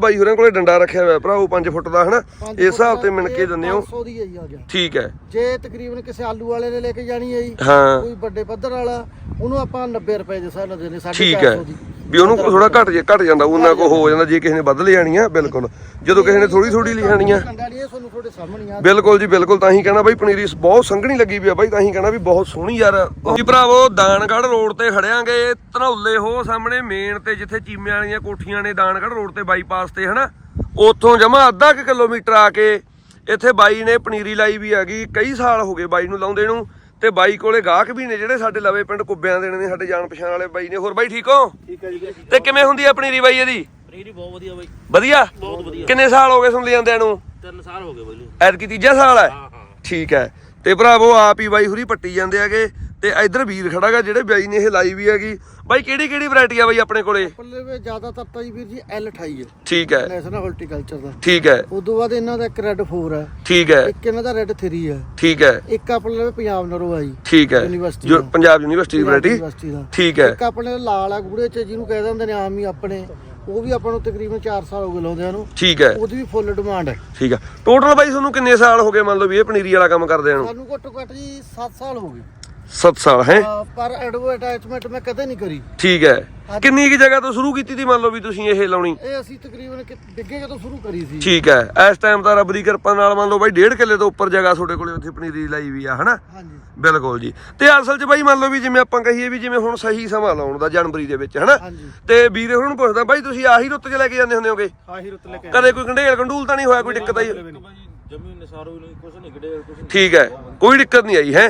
ਬਾਈ ਹੋਰਾਂ ਕੋਲੇ ਡੰਡਾ ਰੱਖਿਆ ਹੋਇਆ ਭਰਾਓ 5 ਫੁੱਟ ਦਾ ਹਨਾ? ਇਸ ਹਿਸਾਬ ਤੇ ਮਿਣ ਕੇ ਦਿੰਦੇ ਹੋ। 500 ਦੀ ਹੈ ਜੀ ਆ ਗਿਆ। ਠੀਕ ਹੈ। ਜੇ ਤਕਰੀਬਨ ਕਿਸੇ ਆਲੂ ਵਾਲੇ ਨੇ ਲੈ ਕੇ ਜਾਣੀ ਹੈ ਜੀ ਹਾਂ। ਕੋਈ ਵੱਡੇ ਪੱਧਰ ਵਾਲਾ ਉਹਨੂੰ ਆਪਾਂ 90 ਰੁਪਏ ਦੇ ਹਿਸਾਬ ਨਾਲ ਦੇਣੇ ਠੀਕ ਹੈ। 450 ਦੀ। ਵੀ ਉਹਨੂੰ ਥੋੜਾ ਘਟ ਜੇ ਘਟ ਜਾਂਦਾ ਉਹਨਾਂ ਕੋ ਹੋ ਜਾਂਦਾ ਜੇ ਕਿਸੇ ਨੇ ਵੱਧ ਲਿਆਣੀ ਆ ਬਿਲਕੁਲ। ਜਦੋਂ ਕਿਸੇ ਨੇ ਥੋੜੀ ਥੋੜੀ ਲਿਆਣੀ ਆ। ਬਿਲਕੁਲ ਜੀ ਬਿਲਕੁਲ ਤਾਂ ਹੀ ਕਹਿਣਾ ਬਾਈ ਪਨੀਰੀ ਬਹੁਤ ਸੰਘਣੀ ਲੱਗੀ ਵੀ ਆ ਬਾਈ ਤਾਂ ਹੀ ਕਹਿਣਾ ਵੀ ਬਹੁਤ ਸੋਹਣੀ ਯਾਰ। ਜੀ ਭਰਾਵੋ ਦਾਨਗੜ੍ਹ ਰੋਡ ਤੇ ਖੜਿਆਂਗੇ ਧਨੌਲੇ ਹੋ ਸਾਹਮਣੇ ਮੇਨ ਤੇ ਜਿੱਥੇ ਚੀਮਿਆਂ ਵਾਲੀਆਂ ਕੋਠੀਆਂ ਨੇ ਦਾਨਗੜ੍ਹ ਰੋਡ ਤੇ ਬਾਈਪਾਸ ਤੇ ਹਨਾ? ਉੱਥੋਂ ਜਮਾ ਅੱਧਾ ਕੁ ਕਿਲੋਮੀਟਰ ਆ ਕੇ ਇੱਥੇ ਬਾਈ ਨੇ ਪਨੀਰੀ ਲਾਈ ਵੀ ਹੈਗੀ ਕਈ ਸਾਲ ਹੋ ਗਏ ਬਾਈ ਨੂੰ ਲਾਉਂਦੇ ਨੂੰ। ਤੇ ਬਾਈ ਕੋਲੇ ਗਾਹਕ ਵੀ ਨੇ ਜਿਹੜੇ ਸਾਡੇ ਲਵੇ ਪਿੰਡ ਕੁੱਬਿਆਂ ਦੇ ਨੇ ਸਾਡੇ ਜਾਣ ਪਛਾਣ ਵਾਲੇ ਬਾਈ ਨੇ। ਹੋਰ ਬਾਈ ਠੀਕ ਹੋ? ਠੀਕ ਹੈ ਜੀ ਤੇ ਕਿਵੇਂ ਹੁੰਦੀ ਆ ਪਨੀਰੀ ਬਾਈ ਇਹਦੀ? ਪਨੀਰੀ ਬਹੁਤ ਵਧੀਆ ਬਾਈ। ਵਧੀਆ? ਬਹੁਤ ਵਧੀਆ। ਕਿੰਨੇ ਸਾਲ ਹੋ ਗਏ ਸੁਣ ਲਿਆਂਦਿਆਂ ਨੂੰ? ਤਿੰਨ ਸਾਲ ਹੋ ਗਏ ਬਾਈ ਐਤਕੀ ਤੀਜਾ ਸਾਲ ਹੈ? ਹਾਂ ਹਾਂ। ਠੀਕ ਹੈ। ਤੇ ਭਰਾਵੋ ਆਪ ਹੀ ਬਾਈ ਹੁਰੀ ਪੱਟੀ ਜਾਂਦੇ ਹੈਗੇ। ਤੇ ਇਧਰ ਵੀਰ ਖੜਾਗਾ ਜਿਹੜੇ ਬਾਈ ਨੇ ਇਹ ਲਾਈ ਵੀ ਹੈਗੀ। ਬਾਈ ਕਿਹੜੀ ਕਿਹੜੀ ਵੈਰਾਈਟੀ ਆ ਬਾਈ ਆਪਣੇ ਕੋਲੇ? ਪੱਲੇ ਵਿੱਚ ਜ਼ਿਆਦਾਤਰ ਤਾਂ ਜੀ ਵੀਰ ਜੀ L28 ਹੈ ਠੀਕ ਹੈ। ਨੈਸ਼ਨਲ ਹਾਰਟੀਕਲਚਰ ਦਾ। ਠੀਕ ਹੈ। ਉਦੋਂ ਬਾਅਦ ਇਹਨਾਂ ਦਾ ਇੱਕ ਰੈੱਡ 4 ਹੈ ਠੀਕ ਹੈ। ਇੱਕ ਇਹਨਾਂ ਦਾ ਰੈੱਡ 3 ਹੈ ਠੀਕ ਹੈ। ਇੱਕ ਆਪਣੇ ਪੰਜਾਬ ਨਰੋ ਆ ਜੀ ਠੀਕ ਹੈ। ਦਾ। ਪੰਜਾਬ ਯੂਨੀਵਰਸਿਟੀ ਦੀ ਵੈਰਾਈਟੀ ਯੂਨੀਵਰਸਿਟੀ ਠੀਕ ਹੈ। ਇੱਕ ਆਪਣੇ ਲਾਲ ਆ ਗੂੜੇ ਚ ਜਿਹਨੂੰ ਕਹਿ ਦਿੰਦੇ ਨੇ ਆਮ ਹੀ ਆਪਣੇ। ਉਹ ਵੀ ਆਪਾਂ ਨੂੰ ਤਕਰੀਬਨ 4 ਸਾਲ ਹੋ ਗਏ ਲਾਉਂਦਿਆਂ ਨੂੰ। ਠੀਕ ਹੈ। ਉਹਦੀ ਵੀ ਫੁੱਲ ਡਿਮਾਂਡ ਹੈ। ਠੀਕ ਹੈ। ਟੋਟਲ ਬਾਈ ਤੁਹਾਨੂੰ ਕਿੰਨੇ ਸਾਲ ਹੋ ਗਏ ਮੰਨ ਲਓ ਵੀ ਇਹ ਪਨੀਰੀ ਵਾਲਾ ਕੰਮ ਕਰਦੇ ਨੂੰ? ਸਾਨੂੰ ਘੱਟੋ ਘੱਟ ਜੀ 7 ਸਾਲ ਹੋ ਗਏ। 7 ਸਾਲ ਹੈ? ਪਰ ਐਡਵਰਟਾਈਜ਼ਮੈਂਟ ਮੈਂ ਕਦੇ ਨਹੀਂ ਕਰੀ। ਠੀਕ ਹੈ। ਕਿੰਨੀ ਕੀ ਜਗ੍ਹਾ ਤੋਂ ਸ਼ੁਰੂ ਕੀਤੀ ਸੀ ਮੰਨ ਲਓ ਵੀ ਤੁਸੀਂ ਇਹ ਲਾਉਣੀ? ਇਹ ਅਸੀਂ ਤਕਰੀਬਨ ਕਿ- ਡਿੱਗੇ ਤੋਂ ਸ਼ੁਰੂ ਕਰੀ ਸੀ। ਠੀਕ ਹੈ। ਇਸ ਟਾਈਮ ਤਾਂ ਰੱਬ ਦੀ ਕਿਰਪਾ ਨਾਲ ਮੰਨ ਲਓ ਬਾਈ 1.5 ਕਿੱਲੇ ਤੋਂ ਉੱਪਰ ਜਗ੍ਹਾ ਤੁਹਾਡੇ ਕੋਲੇ ਉੱਥੇ ਪਨੀਰੀ ਲਾਈ ਵੀ ਆ ਹਨਾ? ਹਾਂਜੀ। ਬਿਲਕੁਲ ਜੀ। ਤੇ ਅਸਲ 'ਚ ਬਾਈ ਮੰਨ ਲਓ ਵੀ ਜਿਵੇਂ ਆਪਾਂ ਕਹੀਏ ਵੀ ਜਿਵੇਂ ਹੁਣ ਸਹੀ ਸਮਾਂ ਲਾਉਣ ਦਾ ਜਨਵਰੀ ਦੇ ਵਿੱਚ ਹਨਾ? ਹਾਂਜੀ। ਤੇ ਵੀਰੇ ਹੁਣ ਨੂੰ ਪੁੱਛਦਾ ਬਾਈ ਤੁਸੀਂ ਆਹੀ ਰੁੱਤ 'ਚ ਲੈ ਕੇ ਜਾਂਦੇ ਹੁੰਦੇ ਹੋਗੇ? ਆਹੀ ਰੁੱਤ ਲੈ ਕੇ ਕਦੇ ਕੋਈ ਕੰਢੇਲ ਕੰਡੂਲ ਤਾਂ ਨਹੀਂ ਹੋਇਆ ਕੋਈ ਦਿੱਕਤ ਆਈ? ਜਮੀ ਨਸਾਰੋ ਨਹੀਂ ਕੁਛ ਨਹੀਂ ਗੜੇ ਕੁਛ ਨਹੀਂ। ਠੀਕ ਹੈ ਕੋਈ ਦਿੱਕਤ ਨਹੀਂ ਆਈ ਹੈ?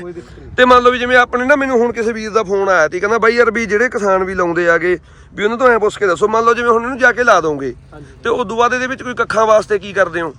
ਤੇ ਮੰਨ ਲਓ ਵੀ ਜਿਵੇਂ ਆਪਣੇ ਨਾ ਮੈਨੂੰ ਹੁਣ ਕਿਸੇ ਵੀਰ ਦਾ ਫੋਨ ਆਇਆ ਸੀ ਕਹਿੰਦਾ ਬਾਈ ਯਾਰ ਵੀ ਜਿਹੜੇ ਕਿਸਾਨ ਵੀ ਲਾਉਂਦੇ ਆਗੇ ਵੀ ਉਹਨਾਂ ਤੋਂ ਐ ਪੁੱਛ ਕੇ ਦੱਸੋ ਮੰਨ ਲਓ ਜਿਵੇਂ ਹੁਣ ਇਹਨੂੰ ਜਾ ਕੇ ਲਾ ਦੋਗੇ। ਤੇ ਉਦੋਂ ਬਾਅਦ ਇਹਦੇ ਵਿੱਚ ਕੋਈ ਕੱਖਾਂ ਵਾਸਤੇ ਕੀ ਕਰਦੇ ਹੋ?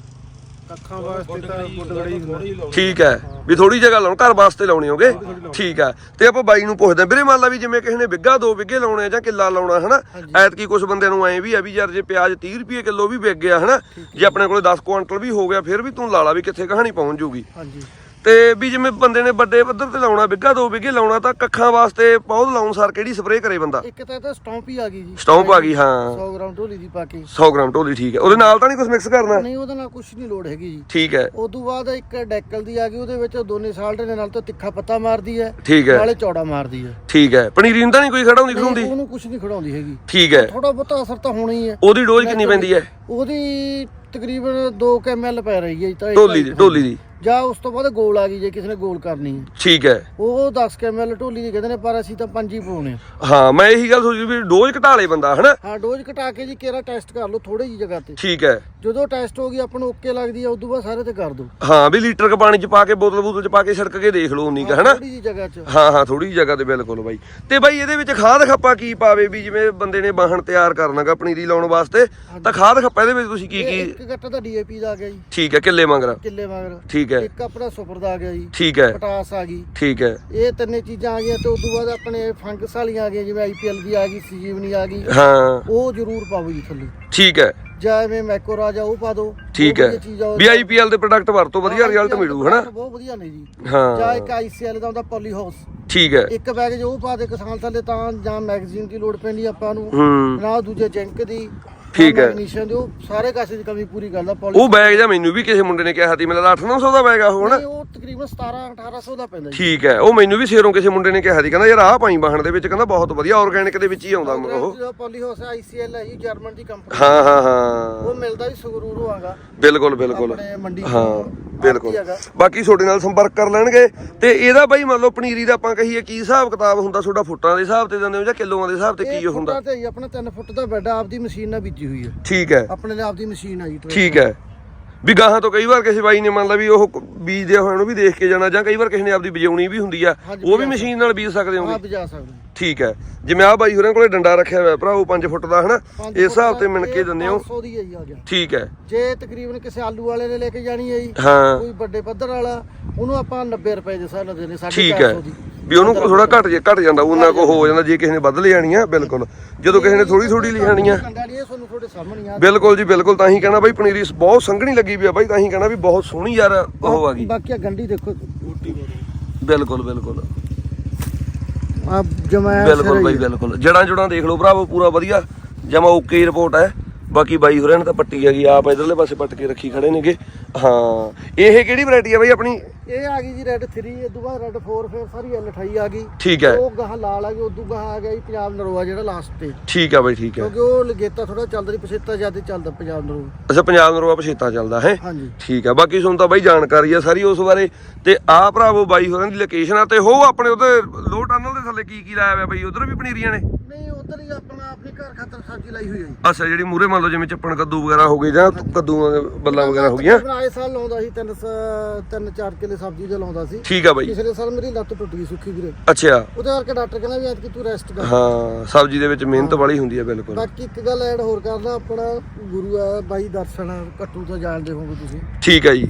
ਕੱਖਾਂ ਵਾਸਤੇ ਤਾਂ ਗੁੱਡ ਗੜੀ ਹੁੰਦਾ। ਠੀਕ ਹੈ। ਵੀ ਥੋੜੀ ਜਗ੍ਹਾ ਲਾਉਣ ਘਰ ਵਾਸਤੇ ਲਾਉਣੀ ਹੋਗੇ? ਠੀਕ ਹੈ। ਤੇ ਆਪਾਂ ਬਾਈ ਨੂੰ ਪੁੱਛਦੇ ਵੀਰੇ ਮੰਨ ਲਾ ਵੀ ਜਿਵੇਂ ਕਿਸੇ ਨੇ ਵਿੱਗਾ ਦੋ ਵਿੱਗੇ ਲਾਉਣੇ ਆ ਜਾਂ ਕਿੱਲਾ ਲਾਉਣਾ ਹਨਾ? ਐਤਕੀ ਕੁਝ ਬੰਦਿਆਂ ਨੂੰ ਐ ਵੀ ਆ ਵੀ ਯਾਰ ਜੇ ਪਿਆਜ਼ 30 ਰੁਪਏ ਕਿਲੋ ਵੀ ਵਿਕ ਗਿਆ ਹਨਾ? ਜੇ ਆਪਣੇ ਕੋਲੇ 10 ਕੁਆਂਟਲ ਵੀ ਹੋ ਗਿਆ ਫਿਰ ਵੀ ਤੂੰ ਲਾ ਲਾ ਵੀ ਕਿੱਥੇ ਕਹਾਣੀ ਪਹੁੰਚ ਜੂਗੀ। ਹਾਂਜੀ। ਤੇ ਵੀ ਜਿਵੇਂ ਬੰਦੇ ਨੇ ਵੱਡੇ ਪੱਧਰ ਤੇ ਲਾਉਣਾ ਵਿੱਗਾ ਦੋ ਵਿੱਗੇ ਲਾਉਣਾ ਤਾਂ ਕੱਖਾਂ ਵਾਸਤੇ ਪੌਦ ਲਾਉਣ ਸਾਰ ਕਿਹੜੀ ਸਪਰੇਅ ਕਰੇ ਬੰਦਾ? ਇੱਕ ਤਾਂ ਇਹਦਾ ਸਟੌਂਪ ਹੀ ਆ ਗਈ ਜੀ। ਸਟੌਂਪ ਆ ਗਈ ਹਾਂ। 100 ਗ੍ਰਾਮ ਢੋਲੀ ਦੀ ਪਾ ਕੇ। 100 ਗ੍ਰਾਮ ਢੋਲੀ ਠੀਕ ਹੈ। ਉਹਦੇ ਨਾਲ ਤਾਂ ਨਹੀਂ ਕੁਝ ਮਿਕਸ ਕਰਨਾ? ਨਹੀਂ ਉਹਦੇ ਨਾਲ ਕੁਝ ਨਹੀਂ ਲੋੜ ਹੈਗੀ ਜੀ। ਠੀਕ ਹੈ। ਉਦੋਂ ਬਾਅਦ ਇੱਕ ਡੈਕਲ ਦੀ ਆ ਗਈ ਉਹਦੇ ਵਿੱਚ ਦੋਨੇ ਸਾਲਟ ਦੇ ਨਾਲ ਤਾਂ ਤਿੱਖਾ ਪੱਤਾ ਮਾਰਦੀ ਹੈ ਠੀਕ ਹੈ। ਨਾਲੇ ਚੌੜਾ ਮਾਰਦੀ ਹੈ। ਠੀਕ ਹੈ। ਪਨੀਰੀ ਨੂੰ ਤਾਂ ਨਹੀਂ ਕੋਈ ਖੜਾਉਂਦੀ ਖੜਾਉਂਦੀ ਉਹਨੂੰ ਕੁਝ ਨਹੀਂ ਖੜਾਉਂਦੀ ਹੈਗੀ। ਠੀਕ ਹੈ। ਥੋੜਾ ਬਹੁਤਾ ਅਸਰ ਤਾਂ ਹੋਣਾ ਹੀ ਹੈ। ਉਹਦੀ ਡੋਜ਼ ਕਿੰਨੀ ਪੈਂਦੀ ਹੈ? ਉਹਦੀ ਤਕਰੀਬਨ 2 ml ਪੈ ਰਹੀ ਹੈ ਜੀ ਤਾਂ ਢੋਲੀ ਦੀ ਢੋਲੀ ਦੀ। ਜਾਂ ਉਸ ਤੋਂ ਬਾਅਦ ਗੋਲ ਆ ਗਈ ਜੇ ਕਿਸੇ ਨੇ ਗੋਲ ਕਰਨੀ ਹੈ। ਠੀਕ ਹੈ। ਉਹ 10 ml ਢੋਲੀ ਦੀ ਕਹਿੰਦੇ ਨੇ ਪਰ ਅਸੀਂ ਤਾਂ ਪੰਜ ਹੀ ਪਾਉਣੇ ਆ। ਹਾਂ ਮੈਂ ਇਹੀ ਗੱਲ ਸੋਚੀ ਵੀ ਡੋਜ਼ ਘਟਾ ਲੇ ਬੰਦਾ ਹਨਾ? ਹਾਂ ਡੋਜ਼ ਘਟਾ ਕੇ ਜੀ ਕੇਰਾ ਟੈਸਟ ਕਰ ਲਓ ਥੋੜੀ ਜੀ ਜਗ੍ਹਾ ਤੇ। ਠੀਕ ਹੈ। ਜਦੋਂ ਟੈਸਟ ਹੋ ਗਈ ਆਪਾਂ ਨੂੰ ਓਕੇ ਲੱਗਦੀ ਆ ਉਦੋਂ ਬਾਅਦ ਸਾਰੇ ਤੇ ਕਰ ਦਿਓ ਹਾਂ ਵੀ ਲੀਟਰ ਕ ਪਾਣੀ ਚ ਪਾ ਕੇ ਬੋਤਲ ਬੋਤਲ ਚ ਪਾ ਕੇ ਛਿੜਕ ਕੇ ਦੇਖ ਲਓ ਉਨੀ ਕ ਹਨਾ? ਥੋੜੀ ਜੀ ਜਗ੍ਹਾ 'ਚ। ਹਾਂ ਹਾਂ ਥੋੜੀ ਜਗ੍ਹਾ ਤੇ ਬਿਲਕੁਲ ਬਾਈ। ਤੇ ਬਾਈ ਇਹਦੇ ਵਿੱਚ ਖਾਦ ਖੱਪਾ ਕੀ ਪਾਵੇ ਵੀ ਜਿਵੇਂ ਬੰਦੇ ਨੇ ਬਾਹਣ ਤਿਆਰ ਕਰਨਾਗਾ ਪਨੀਰੀ ਲਾਉਣ ਵਾਸਤੇ? ਤਾਂ ਖਾਦ ਖੱਪਾ ਇਹਦੇ ਵਿੱਚ ਤੁਸੀਂ ਕੀ ਕੀ ਇੱਕ ਗੱਟਾ ਦਾ ਡੀਏਪੀ ਦਾ ਆ ਗਿਆ ਜੀ। ਠੀਕ ਹੈ ਕਿੱਲੇ ਮੰਗਰਾ। ਕਿੱਲੇ ਮਗਰ। ਠੀਕ ਹੈ। ਇੱਕ ਆਪਣਾ ਸੁਪਰ ਦਾ ਆ ਗਿਆ ਜੀ। ਠੀਕ ਹੈ। ਪਟਾਸ ਆ ਗਈ। ਠੀਕ ਹੈ। ਇਹ ਤਿੰਨੇ ਚੀਜ਼ਾਂ ਆ ਗਈਆਂ ਤੇ ਉਦੋਂ ਬਾਅਦ ਆਪਣੇ ਫੰਗਸ ਵਾਲੀਆਂ ਆ ਗਈਆਂ ਜਿਵੇਂ ਆਈਪੀਐਲ ਦੀ ਆ ਗਈ ਸੀਜੀਵਨੀ ਆ ਗਈ। ਹਾਂ। ਉਹ ਜ਼ਰੂਰ ਪਾਓ ਜੀ ਥੱਲੇ। ਠੀਕ ਹੈ। ਜਾਂ ਐਵੇਂ ਮੈਕੋਰਾ ਜਾਂ ਉਹ ਪਾ ਦਿਓ। ਠੀਕ ਉਹ ਹੈ। ਵਧੀਆ ਚੀਜ਼ ਆ ਉਹ- ਵੀ ਆਈਪੀਐਲ ਦੇ ਪ੍ਰੋਡਕਟ ਵਰਤੋ ਵਧੀਆ ਰਿਜ਼ਲਟ ਮਿਲੂ ਹਨਾ? ਬਹੁਤ ਵਧੀਆ ਨੇ ਜੀ। ਜਾਂ ਹਾਂ ਇੱਕ ਆਈਸੀਐਲ ਦਾ ਹੁੰਦਾ ਪੋਲੀ ਹਾਊਸ ਠੀਕ ਹੈ। ਇੱਕ ਬੈਗ ਜੋ ਉਹ ਪਾ ਦੇ ਕਿਸਾਨ ਥੱਲੇ ਤਾਂ ਜਾਂ ਮੈਗਜ਼ੀਨ ਦੀ ਲੋੜ ਪੈਂਦੀ ਆਪਾਂ ਨੂੰ। ਹੂੰ। ਨਾ ਦੂਜੇ ਜਿੰਕ ਦੀ। ਠੀਕ ਹੈ। ਮੈਗਨੀਸ਼ੀਅਮ ਦੀ ਉਹ ਸਾਰੇ ਕਾਸੇ ਦੀ ਕਮੀ ਪੂਰੀ ਕਰਦਾ ਪੋਲੀ ਉਹ ਬੈਗ ਜਾਂ ਮੈਨੂੰ ਵੀ ਕਿਸੇ ਮੁੰਡੇ ਨੇ ਕਿਹਾ ਸੀ ਮੈਨੂੰ 8-900 ਦਾ ਬੈਗ ਆ ਉਹ ਨਹੀਂ, ਉਹ ਤਕਰੀਬਨ 17 1800 ਦਾ ਪੈਂਦਾ ਜੀ। ਠੀਕ ਹੈ ਉਹ ਮੈਨੂੰ ਵੀ ਸ਼ੇਰੋਂ ਕਿਸੇ ਮੁੰਡੇ ਨੇ ਕਿਹਾ ਸੀ ਕਹਿੰਦਾ ਯਾਰ ਆਹ ਪਾਈ ਬਾਹਣ ਦੇ ਵਿੱਚ ਕਹਿੰਦਾ ਬਹੁਤ ਵਧੀਆ ਆਰਗੈਨਿਕ ਦੇ ਵਿੱਚ ਹੀ ਆਉਂਦਾ ਉਹ ਪੋਲੀ ਹਾਊਸ ਆਈਸੀਐਲ ਹੈ ਜੀ ਜਰਮਨ ਦੀ ਕੰਪਨੀ ਹਾਂ ਹਾਂ ਹਾਂ। ਉਹ ਮਿਲਦਾ ਵੀ ਸੰਗਰੂਰ ਆਗਾ। ਬਿਲਕੁਲ ਬਿਲਕੁਲ। ਆਪਣੇ ਮੰਡੀ ਹਾਂ। ਬਿਲਕੁਲ। ਬਾਕੀ ਤੁਹਾਡੇ ਨਾਲ ਸੰਪਰਕ ਕਰ ਲੈਣਗੇ। ਤੇ ਇਹਦਾ ਬਾਈ ਮੰਨ ਲਓ ਪਨੀਰੀ ਦਾ ਆਪਾਂ ਕਹੀਏ ਕੀ ਹਿਸਾਬ ਕਿਤਾਬ ਹੁੰਦਾ ਤੁਹਾਡਾ ਫੁੱਟਾਂ ਦੇ ਹਿਸਾਬ ਤੇ ਦਿੰਦੇ ਹੋ ਜਾਂ ਕਿਲੋਆਂ ਦੇ ਹਿਸਾਬ ਤੇ ਕੀ ਹੁੰਦਾ? ਫੁੱਟਾਂ ਤੇ ਜੀ ਆਪਣਾ 3 ਫੁੱਟ ਦਾ ਬੈੱਡ ਆਪਦੀ ਮਸ਼ੀਨ ਨਾਲ ਬੀਜੀ ਹੋਈ ਹੈ। ਠੀਕ ਹੈ। ਆਪਣੇ ਲਈ ਆਪਦੀ ਮਸ਼ੀਨ ਆ ਜੀ। ਠੀਕ ਹੈ। ਵੀ ਗਾਹਾਂ ਤੋਂ ਕਈ ਵਾਰ ਕਿਸੇ ਬਾਈ ਨੇ ਮੰਨ ਲਾ ਵੀ ਉਹ ਬੀਜਦੇ ਹੋਏ ਨੂੰ ਵੀ ਦੇਖ ਕੇ ਜਾਣਾ ਜਾਂ ਕਈ ਵਾਰ ਕਿਸੇ ਨੇ ਆਪਦੀ ਬਜਾਉਣੀ ਵੀ ਹੁੰਦੀ ਆ ਉਹ ਵੀ ਮਸ਼ੀਨ ਨਾਲ ਬੀਜ ਸਕਦੇ ਹਾਂ ਹੋਗੇ ਬਜਾ ਸਕਦੇ ਠੀਕ ਹੈ। ਜਿਵੇਂ ਆ ਬਾਈ ਹੋਰਾਂ ਕੋਲੇ ਡੰਡਾ ਰੱਖਿਆ ਹੋਇਆ ਭਰਾਓ 5 ਫੁੱਟ ਦਾ ਹਨਾ ਇਸ ਹਿਸਾਬ ਤੇ ਮਿਣ ਕੇ ਦਿੰਦੇ ਹੋ। 500 ਦੀ ਹੈ ਜੀ ਆ ਗਿਆ। ਠੀਕ ਹੈ। ਜੇ ਤਕਰੀਬਨ ਕਿਸੇ ਆਲੂ ਵਾਲੇ ਨੇ ਲੈ ਕੇ ਜਾਣੀ ਹੈ ਜੀ ਹਾਂ। ਕੋਈ ਵੱਡੇ ਪੱਧਰ ਵਾਲਾ ਉਹਨੂੰ ਆਪਾਂ 90 ਰੁਪਏ ਦੇ ਹਿਸਾਬ ਨਾਲ ਦੇਣੇ ਠੀਕ ਹੈ। 450 ਦੀ। ਵੀ ਉਹਨੂੰ ਥੋੜਾ ਘਟ ਜੇ ਘਟ ਜਾਂਦਾ ਉਹਨਾਂ ਕੋ ਹੋ ਜਾਂਦਾ ਜੇ ਕਿਸੇ ਨੇ ਵੱਧ ਲਿਆਣੀ ਆ ਬਿਲਕੁਲ। ਜਦੋਂ ਕਿਸੇ ਨੇ ਥੋੜੀ ਥੋੜੀ ਤੁਹਾਡੇ ਸਾਹਮਣੇ ਆ। ਬਿਲਕੁਲ ਜੀ ਬਿਲਕੁਲ। ਤਾਂ ਹੀ ਕਹਿਣਾ ਬਾਈ ਪਨੀਰੀ ਬਹੁਤ ਸੰਘਣੀ ਲੱਗੀ ਵੀ ਆ ਬਾਈ ਤਾਂ ਹੀ ਕਹਿਣਾ ਵੀ ਬਹੁਤ ਸੋਹਣੀ ਯਾਰ ਉਹ ਆ ਗਈ। ਬਾਕੀ ਆ ਗੰਢੀ ਦੇਖੋ। ਬਿਲਕੁਲ ਬਿਲਕੁਲ। ਆ ਜਮਾ ਬਿਲਕੁਲ ਬਾਈ ਬਿਲਕੁਲ। ਜੜਾਂ ਜੁੜਾਂ ਦੇਖ ਲਓ ਭਰਾਵੋ ਪੂਰਾ ਵਧੀਆ। ਜਮਾ ਓਕੇ ਰਿਪੋਰਟ ਹੈ। ਬਾਕੀ ਬਾਈ ਹੋਰਾਂ ਨੇ ਤਾਂ ਪੱਟੀ ਹੈਗੀ ਆਪ ਇਧਰਲੇ ਪਾਸੇ ਪੱਟ ਕੇ ਰੱਖੀ ਖੜੇ ਨੇਗੇ। ਹਾਂ ਇਹ ਕਿਹੜੀ ਵੈਰਾਈਟੀ ਆ ਬਾਈ ਆਪਣੀ? ਇਹ ਆ ਗਈ ਜੀ ਰੈੱਡ 3 ਇਹ ਤੋਂ ਬਾਅਦ ਰੈੱਡ 4 ਫਿਰ ਸਾਰੀ ਐਲ 28 ਆ ਗਈ। ਠੀਕ ਹੈ। ਉਹ ਗਾਹਾਂ ਲਾਲ ਆ ਗਈ ਉਦੋਂ ਗਾਹਾਂ ਆ ਗਿਆ ਜੀ ਪੰਜਾਬ ਨਰੋਆ ਜਿਹੜਾ ਲਾਸਟ ਤੇ। ਠੀਕ ਹੈ ਬਾਈ ਠੀਕ ਹੈ। ਕਿਉਂਕਿ ਉਹ ਲਗੇਤਾ ਥੋੜਾ ਚੱਲਦਾ ਨਹੀਂ ਪਛੇਤਾ ਜ਼ਿਆਦਾ ਚੱਲਦਾ ਪੰਜਾਬ ਨਰੋਆ। ਅੱਛਾ ਪੰਜਾਬ ਨਰੋਆ ਪਛੇਤਾ ਚੱਲਦਾ ਹੈ? ਹਾਂਜੀ। ਠੀਕ ਆ ਬਾਕੀ ਤੁਹਾਨੂੰ ਤਾਂ ਬਾਈ ਜਾਣਕਾਰੀ ਆ ਸਾਰੀ ਉਸ ਬਾਰੇ। ਤੇ ਆਹ ਭਰਾਵੋ ਬਾਈ ਹੋਰਾਂ ਦੀ ਲੋਕੇਸ਼ਨ ਆ ਤੇ ਹੋ ਆਪਣੇ ਉਹਦੇ ਲੋ ਟਨਲ ਦੇ ਥੱਲੇ ਕੀ ਕੀ ਲਾਇਆ ਹੋਇਆ ਬਾਈ? ਉਧਰ ਵੀ ਪਨੀਰੀਆਂ ਨੇ? ਨਹੀਂ ਉਧਰ ਹੀ ਆਪਣਾ ਆਪਣੇ ਘਰ ਖਾਤਰ ਸਬਜ਼ੀ ਲਾਈ ਹੋਈ ਹੈ ਜੀ। ਅੱਛਾ ਜਿਹੜੀ ਮੂਰੇ ਮੰਨ ਲਓ ਜਿਵੇਂ ਚੱਪਣ ਕੱਦੂ ਵਗੈਰਾ ਹੋ ਗਏ ਜਾਂ ਕੱਦੂਆਂ ਦੇ ਬੱਲਾਂ ਵਗੈਰਾ ਹੋ ਗਈਆਂ? ਤਕਰੀਬਨ ਆਏ ਸਾਲ ਲਾਉਂਦਾ ਸੀ ਤਿੰਨ ਸ- ਤਿੰਨ ਚਾਰ ਕਿੱਲੇ ਸਬਜ਼ੀ ਦੇ ਲਾਉਂਦਾ ਸੀ। ਠੀਕ ਆ ਬਾਈ। ਪਿਛਲੇ ਸਾਲ ਮੇਰੀ ਲੱਤ ਟੁੱਟ ਗਈ ਸੁੱਕੀ ਵੀਰੇ। ਅੱਛਾ। ਉਹਦੇ ਕਰਕੇ ਡਾਕਟਰ ਕਹਿੰਦਾ ਵੀ ਐਤਕੀ ਤੂੰ ਰੈਸਟ ਕਰ। ਹਾਂ ਸਬਜ਼ੀ ਦੇ ਵਿੱਚ ਮਿਹਨਤ ਵਾਲੀ ਹੁੰਦੀ ਹੈ ਬਿਲਕੁਲ। ਬਾਕੀ ਇੱਕ ਗੱਲ ਐਡ ਹੋਰ ਕਰਦਾ ਆਪਣਾ ਗੁਰੂ ਆ ਬਾਈ ਦਰਸ਼ਨ ਕੱਟੂ ਤੋਂ ਜਾਣਦੇ ਹੋਵੋਗੇ ਤੁਸੀਂ। ਠੀਕ ਹੈ ਜੀ।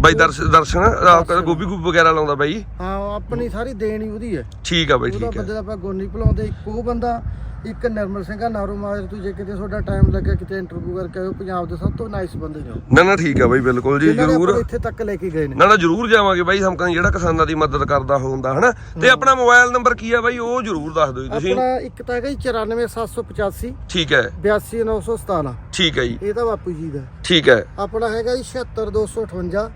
ਬਾਈ ਦਰਸ਼ ਦਰਸ਼ਨ ਆਹ ਗੋਭੀ ਗੂਬ ਵਗੈਰਾ ਲਾਉਂਦਾ ਬਾਈ। ਹਾਂ ਆਪਣੀ ਸਾਰੀ ਦੇਣ ਉਹਦੀ ਹੈ। ਠੀਕ ਆ ਬਾਈ ਠੀਕ ਹੈ ਬੰਦੇ ਦਾ ਆਪਾਂ ਗੋਨੀ ਭੁਲਾਉਂਦੇ ਇੱਕ ਉਹ ਬੰਦਾ ਇੱਕ ਨਰਮਲ ਸਿੰਘ ਆ ਨਾਰੂ ਮਾਜਰ ਤੂੰ ਜੇ ਕਿਤੇ ਤੁਹਾਡਾ ਟਾਈਮ ਲੱਗੇ ਕਿਤੇ ਇੰਟਰਵਿਊ ਕਰਕੇ ਆਇਓ ਪੰਜਾਬ ਦੇ ਸਭ ਤੋਂ ਨਾਈਸ ਬੰਦੇ ਨੇ ਉਹ। ਨਾ ਨਾ ਠੀਕ ਆ ਬਾਈ ਬਿਲਕੁਲ ਜੀ ਜਿਨ੍ਹਾਂ ਨੇ ਆਪਾਂ ਜਰੂਰ ਇੱਥੇ ਤੱਕ ਲੈ ਕੇ ਗਏ ਨੇ। ਨਾ ਨਾ ਜਰੂਰ ਜਾਵਾਂਗੇ ਬਾਈ ਹਮਕਾਂ ਜਿਹੜਾ ਕਿਸਾਨਾਂ ਦੀ ਮਦਦ ਕਰਦਾ ਹੁੰਦਾ ਹਨਾ? ਤੇ ਆਪਣਾ ਮੋਬਾਈਲ ਨੰਬਰ ਕੀ ਆ ਬਾਈ ਉਹ ਜਰੂਰ ਦੱਸ ਦਿਓ ਜੀ ਤੁਸੀਂ। ਆਪਣਾ ਇੱਕ ਤਾਂ ਹੈਗਾ ਜੀ 94785 ਠੀਕ ਹੈ। 82917 ਠੀਕ ਹੈ ਜੀ। ਇਹ ਤਾਂ ਬਾਪੂ ਜੀ ਦਾ। ਠੀਕ ਹੈ। ਆਪਣਾ ਹੈਗਾ ਜੀ 76258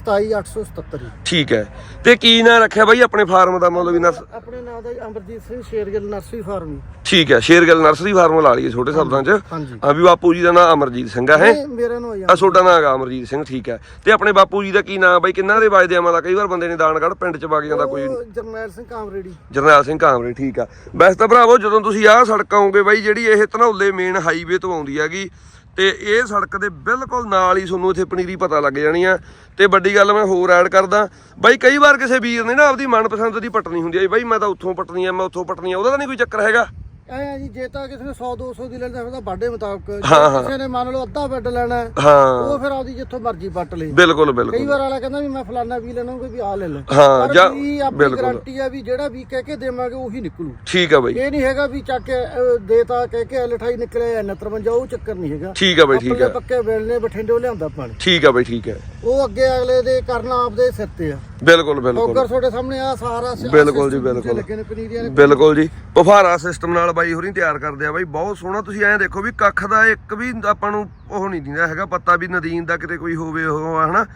27877 ਜੀ ਠੀਕ ਹੈ। ਤੇ ਕੀ ਨਾਂ ਰੱਖਿਆ ਬਾਈ ਆਪਣੇ ਫਾਰਮ ਦਾ ਮਤਲਬ ਨਰਸ ਆਪਣੇ ਨਾਮ ਦਾ ਅਮਰਜੀਤ ਸਿੰਘ ਸ਼ੇਰਗਿੱਲ ਨਰਸਰੀ ਫਾਰਮ। ਠੀਕ ਹੈ ਸ਼ੇਰਗਿੱਲ ਨਰਸਰੀ ਫਾਰਮ ਲਾ ਲਈਏ ਛੋਟੇ ਸ਼ਬਦਾਂ 'ਚ। ਹਾਂ ਵੀ ਬਾਪੂ ਜੀ ਦਾ ਨਾਮ ਅਮਰਜੀਤ ਸਿੰਘ ਹੈ ਮੇਰੇ ਨੂੰ ਆ ਤੁਹਾਡਾ ਨਾਮ ਹੈਗਾ ਅਮਰਜੀਤ ਸਿੰਘ ਠੀਕ ਹੈ। ਤੇ ਆਪਣੇ ਬਾਪੂ ਜੀ ਦਾ ਕੀ ਨਾਮ ਬਾਈ? ਕਿੰਨਾ ਦੇ ਵੱਜਦੇ ਆਵਾਂ ਦਾ ਕਈ ਵਾਰ ਬੰਦੇ ਨੇ ਦਾਨਗੜ੍ਹ ਪਿੰਡ 'ਚ ਵਗ ਜਾਂਦਾ ਕੋਈ ਜਰਨੈਲ ਸਿੰਘ ਕਾਮਰੇਡੀ। ਜਰਨੈਲ ਸਿੰਘ ਕਾਮਰੇ ਠੀਕ ਆ। ਵੈਸੇ ਤਾਂ ਭਰਾਵੋ ਜਦੋਂ ਤੁਸੀਂ ਆਹ ਸੜਕ ਆਉਂਗੇ ਬਾਈ ਜਿਹੜੀ ਇਹ ਧਨੌਲੇ ਮੇਨ ਹਾਈਵੇ ਤੋਂ ਆਉਂਦੀ ਹੈਗੀ ਤੇ ਇਹ ਸੜਕ ਦੇ ਬਿਲਕੁਲ ਨਾਲ ਹੀ ਤੁਹਾਨੂੰ ਇੱਥੇ ਪਨੀਰੀ ਪਤਾ ਲੱਗ ਜਾਣੀ ਆ। ਤੇ ਵੱਡੀ ਗੱਲ ਮੈਂ ਹੋਰ ਐਡ ਕਰਦਾ, ਬਾਈ ਕਈ ਵਾਰ ਕਿਸੇ ਵੀਰ ਨੇ ਨਾ ਆਪਦੀ ਮਨਪਸੰਦ ਦੀ ਪਟਣੀ ਹੁੰਦੀ ਆ, ਬਾਈ ਮੈਂ ਤਾਂ ਉੱਥੋਂ ਪਟਣੀ ਆ, ਮੈਂ ਉੱਥੋਂ ਪਟਣੀ ਆ, ਉਹਦਾ ਤਾਂ ਨਹੀਂ ਕੋਈ ਚੱਕਰ ਹੈਗਾ। ਐ ਆ ਜੀ ਜੇ ਤਾਂ ਕਿਸੇ ਨੇ 100 200 ਦੀ ਲੈਣਾ ਉਹਦਾ ਬਾਡੇ ਮੁਤਾਬਕ ਜੇ ਹਾਂ, ਹਾਂ। ਕਿਸੇ ਨੇ ਮੰਨ ਲਓ ਅੱਧਾ ਬੈੱਡ ਲੈਣਾ ਹੈ, ਹਾਂ। ਉਹ ਫਿਰ ਆਪਦੀ ਜਿੱਥੋਂ ਮਰਜ਼ੀ ਪੱਟ ਲਈ ਬਿਲਕੁਲ ਕਈ ਬਿਲਕੁਲ ਵਾਰ ਵਾਲਾ ਕਹਿੰਦਾ ਵੀ ਮੈਂ ਫਲਾਨਾ ਵੀ ਲੈਣਾ ਕੋਈ ਵੀ ਆ ਲੈ ਲੈ। ਹਾਂ, ਪਰ ਜਾਂ- ਵੀ ਆਪਣੀ ਬਿਲਕੁਲ। ਗਾਰੰਟੀ ਆ ਵੀ ਜਿਹੜਾ ਵੀ ਕਹਿ ਕੇ ਦੇਵਾਂਗੇ ਉਹੀ ਨਿਕਲੂ। ਠੀਕ ਆ ਬਾਈ। ਇਹ ਨਹੀਂ ਹੈਗਾ ਵੀ ਚੱਕ ਕੇ ਅਹ, ਦੇਤਾ ਕਹਿ ਕੇ L28 ਨਿਕਲਿਆ 69 ਉਹ ਚੱਕਰ ਨਹੀਂ ਹੈਗਾ। ਠੀਕ ਆ ਬਾਈ ਠੀਕ ਆਪਣੇ ਆ। ਪੱਕੇ ਵੇਲਨੇ ਬਠਿੰਡੇ ਲਿਆਂਦਾ ਪਾਣੀ ਠੀਕ ਆ ਬਾਈ ਠੀਕ ਹੈ ਉਹ ਅੱਗੇ ਅਗਲੇ ਦੇ ਕਰਨਾ ਆਪਦੇ ਸਿਰ ਤੇ ਆ। ਬਿਲਕੁਲ ਬਿਲਕੁਲ। ਔਗਰ ਤੁਹਾਡੇ ਸਾਹਮਣੇ ਆ ਸਾਰਾ ਸ- ਬਿਲਕੁਲ ਜੀ, system ਬਿਲਕੁਲ। ਲੱਗੇ ਨੇ ਪਨੀਰੀਆਂ ਨੇ ਬਿਲਕੁਲ ਜੀ। ਪਫਾਰਾ ਸਿਸਟਮ ਨਾਲ ਬਾਈ ਹੋਰੀ ਤਿਆਰ ਕਰਦੇ ਆ ਬਾਈ ਬਹੁਤ ਸੋਹਣਾ। ਤੁਸੀਂ ਐਂ ਦੇਖੋ ਵੀ ਕੱਖ ਦਾ ਇੱਕ ਵੀ ਆਪਾਂ ਨੂੰ ਉਹ ਨਹੀਂ ਦਿੰਦਾ ਹੈਗਾ ਪੱਤਾ ਵੀ ਨਦੀਨ ਦਾ ਕਿਤੇ ਕੋਈ ਹੋਵੇ ਉਹ ਹਨਾ।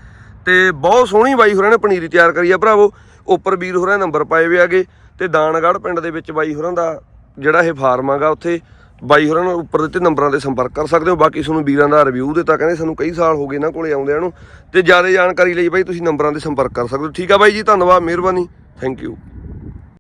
ਤੇ ਬਹੁਤ ਸੋਹਣੀ ਬਾਈ ਹੋਰਾਂ ਨੇ ਪਨੀਰੀ ਤਿਆਰ ਕਰੀ ਆ ਭਰਾਵੋ। ਉੱਪਰ ਵੀਰ ਹੋਰਾਂ ਦੇ ਨੰਬਰ ਪਾਏ ਹੋਏ ਆਗੇ ਤੇ ਦਾਨਗੜ੍ਹ ਪਿੰਡ ਦੇ ਵਿੱਚ ਬਾਈ ਹੋਰਾਂ ਦਾ ਜਿਹੜਾ ਇਹ ਫਾਰਮ ਆਗਾ ਉੱਥੇ ਬਾਈ ਹੋਰਾਂ ਨੂੰ ਉੱਪਰ ਦਿੱਤੇ ਨੰਬਰਾਂ ਤੇ ਸੰਪਰਕ ਕਰ ਸਕਦੇ ਹੋ। ਬਾਕੀ ਤੁਹਾਨੂੰ ਵੀਰਾਂ ਦਾ ਰਿਵਿਊ ਦਿੱਤਾ ਕਹਿੰਦੇ ਸਾਨੂੰ ਕਈ ਸਾਲ ਹੋ ਗਏ ਇਹਨਾਂ ਕੋਲੇ ਆਉਂਦਿਆਂ ਨੂੰ। ਤੇ ਜ਼ਿਆਦਾ ਜਾਣਕਾਰੀ ਲਈ ਬਾਈ ਤੁਸੀਂ ਨੰਬਰਾਂ ਤੇ ਸੰਪਰਕ ਕਰ ਸਕਦੇ ਹੋ। ਠੀਕ ਆ ਬਾਈ ਜੀ, ਧੰਨਵਾਦ, ਮਿਹਰਬਾਨੀ। Thank you